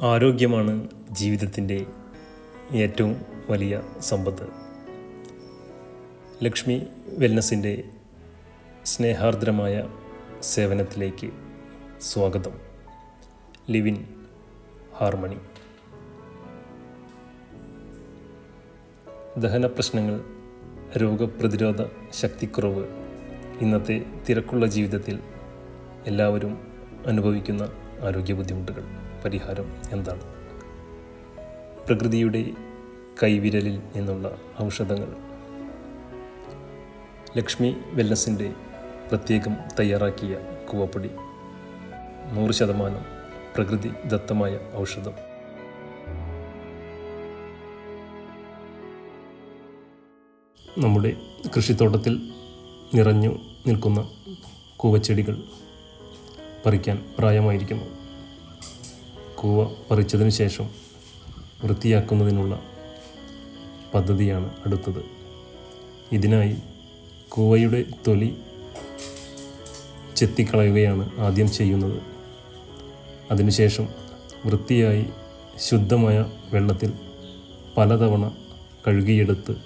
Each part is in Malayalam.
ആരോഗ്യമാണ് ജീവിതത്തിന്റെ ഏറ്റവും വലിയ സമ്പത്ത്. ലക്ഷ്മി വെൽനസിന്റെ സ്നേഹാർദ്രമായ സേവനത്തിലേക്ക് സ്വാഗതം. Livin harmony. ദഹന പ്രശ്നങ്ങൾ രോഗപ്രതിരോധ ശക്തിക്കുറവ് ഇന്നത്തെ തിരക്കുള്ള ജീവിതത്തിൽ എല്ലാവരും അനുഭവിക്കുന്ന ആരോഗ്യ ബുദ്ധിമുട്ടുകൾ പരിഹാരം എന്താണ്? പ്രകൃതിയുടെ കൈവിരലിൽ നിന്നുള്ള ഔഷധങ്ങൾ. ലക്ഷ്മി വെല്ലസിന്റെ പ്രത്യേകം തയ്യാറാക്കിയ കൂവപ്പൊടി. നൂറ് ശതമാനം പ്രകൃതി ദത്തമായ ഔഷധം. നമ്മുടെ കൃഷിത്തോട്ടത്തിൽ നിറഞ്ഞു നിൽക്കുന്ന കൂവച്ചെടികൾ. പറിക്കാൻ പ്രായമായിരിക്കുന്നു. കൂവ പറിച്ചതിന് ശേഷം വൃത്തിയാക്കുന്നതിനുള്ള പദ്ധതിയാണ് അടുത്തത്. ഇതിനായി കൂവയുടെ തൊലി ചെത്തിക്കളയുകയാണ് ആദ്യം ചെയ്യുന്നത്. അതിനുശേഷം വൃത്തിയായി ശുദ്ധമായ വെള്ളത്തിൽ പലതവണ കഴുകിയെടുത്ത്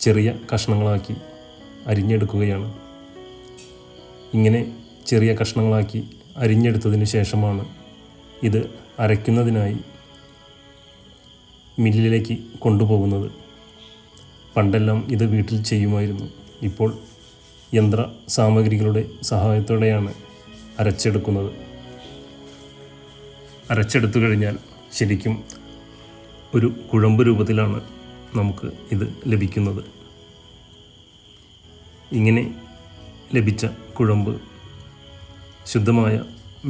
ചെറിയ കഷ്ണങ്ങളാക്കി അരിഞ്ഞെടുക്കുകയാണ്. ഇങ്ങനെ ചെറിയ കഷ്ണങ്ങളാക്കി അരിഞ്ഞെടുത്തതിന് ശേഷമാണ് ഇത് അരയ്ക്കുന്നതിനായി മില്ലിലേക്ക് കൊണ്ടുപോകുന്നത്. പണ്ടെല്ലാം ഇത് വീട്ടിൽ ചെയ്യുമായിരുന്നു. ഇപ്പോൾ യന്ത്ര സാമഗ്രികളുടെ സഹായത്തോടെയാണ് അരച്ചെടുക്കുന്നത്. അരച്ചെടുത്തു കഴിഞ്ഞാൽ ശരിക്കും ഒരു കുഴമ്പ് രൂപത്തിലാണ് നമുക്ക് ഇത് ലഭിക്കുന്നത്. ഇങ്ങനെ ലഭിച്ച കുഴമ്പ് ശുദ്ധമായ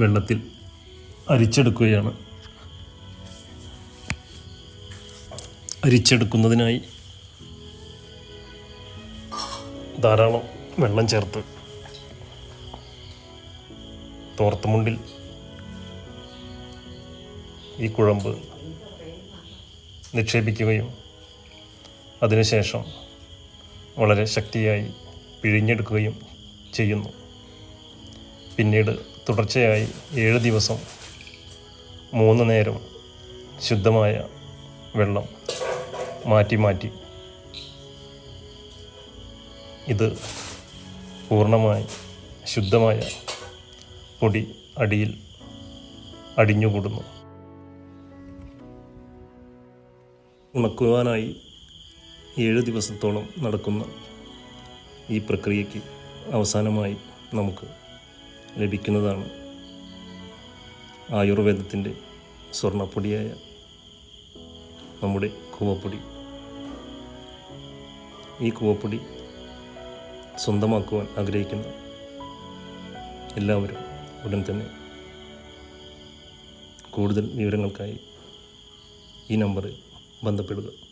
വെള്ളത്തിൽ അരിച്ചെടുക്കുകയാണ്. അരിച്ചെടുക്കുന്നതിനായി ധാരാളം വെള്ളം ചേർത്ത് തോർത്തുമുണ്ടിൽ ഈ കുഴമ്പ് നിക്ഷേപിക്കുകയും അതിനുശേഷം വളരെ ശക്തിയായി പിഴിഞ്ഞെടുക്കുകയും ചെയ്യുന്നു. പിന്നീട് തുടർച്ചയായി ഏഴ് ദിവസം മൂന്ന് നേരം ശുദ്ധമായ വെള്ളം മാറ്റി മാറ്റി. ഇത് പൂർണമായി ശുദ്ധമായ പൊടി അടിയിൽ അടിഞ്ഞുകൂടുന്നു. ഉണക്കുവാനായി ഏഴ് ദിവസത്തോളം നടക്കുന്ന ഈ പ്രക്രിയയ്ക്ക് അവസാനമായി നമുക്ക് ലഭിക്കുന്നതാണ് ആയുർവേദത്തിന്റെ സ്വർണപ്പൊടിയായ നമ്മുടെ കൂവപ്പൊടി. ഈ കൂവപ്പൊടി സ്വന്തമാക്കുവാൻ ആഗ്രഹിക്കുന്ന എല്ലാവരും ഉടൻ തന്നെ കൂടുതൽ വിവരങ്ങൾക്കായി ഈ നമ്പറിൽ ബന്ധപ്പെടുക.